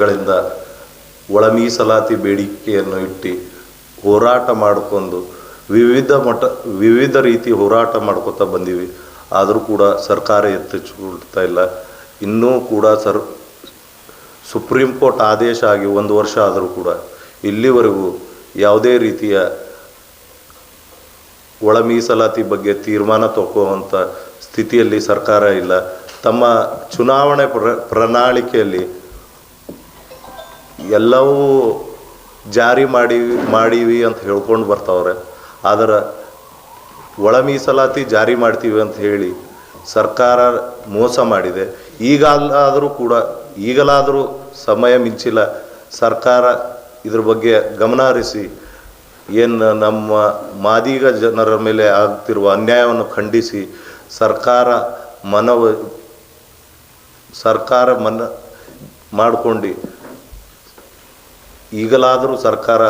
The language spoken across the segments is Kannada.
ಗಳಿಂದ ಒಳ ಮೀಸಲಾತಿ ಬೇಡಿಕೆಯನ್ನು ಇಟ್ಟು ಹೋರಾಟ ಮಾಡಿಕೊಂಡು ವಿವಿಧ ಮಟ್ಟ, ವಿವಿಧ ರೀತಿ ಹೋರಾಟ ಮಾಡ್ಕೊತಾ ಬಂದೀವಿ. ಆದರೂ ಕೂಡ ಸರ್ಕಾರ ಎತ್ತಿಚ್ಕೊಳ್ತಾ ಇಲ್ಲ. ಇನ್ನೂ ಕೂಡ ಸರ್, ಸುಪ್ರೀಂ ಕೋರ್ಟ್ ಆದೇಶ ಆಗಿ ಒಂದು ವರ್ಷ ಆದರೂ ಕೂಡ ಇಲ್ಲಿವರೆಗೂ ಯಾವುದೇ ರೀತಿಯ ಒಳ ಮೀಸಲಾತಿ ಬಗ್ಗೆ ತೀರ್ಮಾನ ತಗೊಳ್ಳುವಂಥ ಸ್ಥಿತಿಯಲ್ಲಿ ಸರ್ಕಾರ ಇಲ್ಲ. ತಮ್ಮ ಚುನಾವಣೆ ಪ್ರ, ಪ್ರಣಾಳಿಕೆಯಲ್ಲಿ ಎಲ್ಲವೂ ಜಾರಿ ಮಾಡಿ, ಮಾಡೀವಿ ಅಂತ ಹೇಳ್ಕೊಂಡು ಬರ್ತಾವ್ರೆ. ಆದರೆ ಒಳ ಮೀಸಲಾತಿ ಜಾರಿ ಮಾಡ್ತೀವಿ ಅಂತ ಹೇಳಿ ಸರ್ಕಾರ ಮೋಸ ಮಾಡಿದೆ. ಈಗಲಾದರೂ ಕೂಡ, ಈಗಲಾದರೂ ಸಮಯ ಮಿಂಚಿಲ್ಲ. ಸರ್ಕಾರ ಇದ್ರ ಬಗ್ಗೆ ಗಮನ ಹರಿಸಿ ಏನು ನಮ್ಮ ಮಾದಿಗ ಜನರ ಮೇಲೆ ಆಗ್ತಿರುವ ಅನ್ಯಾಯವನ್ನು ಖಂಡಿಸಿ ಸರ್ಕಾರ ಮನವ, ಸರ್ಕಾರ ಮನ ಮಾಡ್ಕೊಂಡು ಈಗಲಾದರೂ ಸರ್ಕಾರ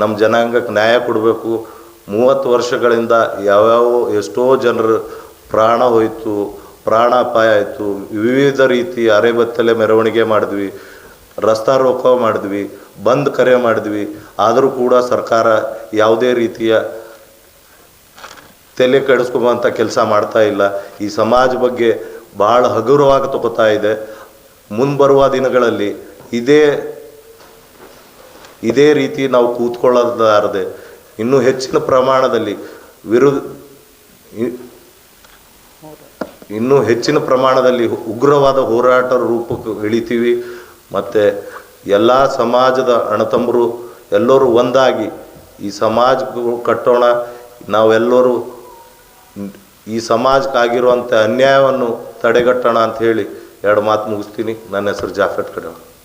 ನಮ್ಮ ಜನಾಂಗಕ್ಕೆ ನ್ಯಾಯ ಕೊಡಬೇಕು. ಮೂವತ್ತು ವರ್ಷಗಳಿಂದ ಯಾವ್ಯಾವ ಎಷ್ಟೋ ಜನರು ಪ್ರಾಣ ಹೋಯಿತು ಪ್ರಾಣಾಪಾಯ ಆಯಿತು. ವಿವಿಧ ರೀತಿ ಅರೆಬತ್ತಲೆ ಮೆರವಣಿಗೆ ಮಾಡಿದ್ವಿ, ರಸ್ತಾ ರೋಕೋ ಮಾಡಿದ್ವಿ, ಬಂದ್ ಕರೆ ಮಾಡಿದ್ವಿ. ಆದರೂ ಕೂಡ ಸರ್ಕಾರ ಯಾವುದೇ ರೀತಿಯ ತಲೆ ಕೆಡಿಸ್ಕೊಬಂಥ ಕೆಲಸ ಮಾಡ್ತಾ ಇಲ್ಲ. ಈ ಸಮಾಜ ಬಗ್ಗೆ ಭಾಳ ಹಗುರವಾಗಿ ತಗೋತಾ ಇದೆ. ಮುಂಬರುವ ದಿನಗಳಲ್ಲಿ ಇದೇ ಇದೇ ರೀತಿ ನಾವು ಕೂತ್ಕೊಳ್ಳಲಾರದೆ ಇನ್ನೂ ಹೆಚ್ಚಿನ ಪ್ರಮಾಣದಲ್ಲಿ ಇ- ಇನ್ನೂ ಹೆಚ್ಚಿನ ಪ್ರಮಾಣದಲ್ಲಿ ಉಗ್ರವಾದ ಹೋರಾಟ ರೂಪಕ್ಕೆ ಇಳಿತೀವಿ. ಮತ್ತು ಎಲ್ಲ ಸಮಾಜದ ಅಣತಂಬರು ಎಲ್ಲರೂ ಒಂದಾಗಿ ಈ ಸಮಾಜ ಕಟ್ಟೋಣ. ನಾವೆಲ್ಲರೂ ಈ ಸಮಾಜಕ್ಕಾಗಿರುವಂಥ ಅನ್ಯಾಯವನ್ನು ತಡೆಗಟ್ಟೋಣ ಅಂತ ಹೇಳಿ ಎರಡು ಮಾತು ಮುಗಿಸ್ತೀನಿ. ನನ್ನ ಹೆಸರು ಜಾಫೆಟ್ ಕಡೆ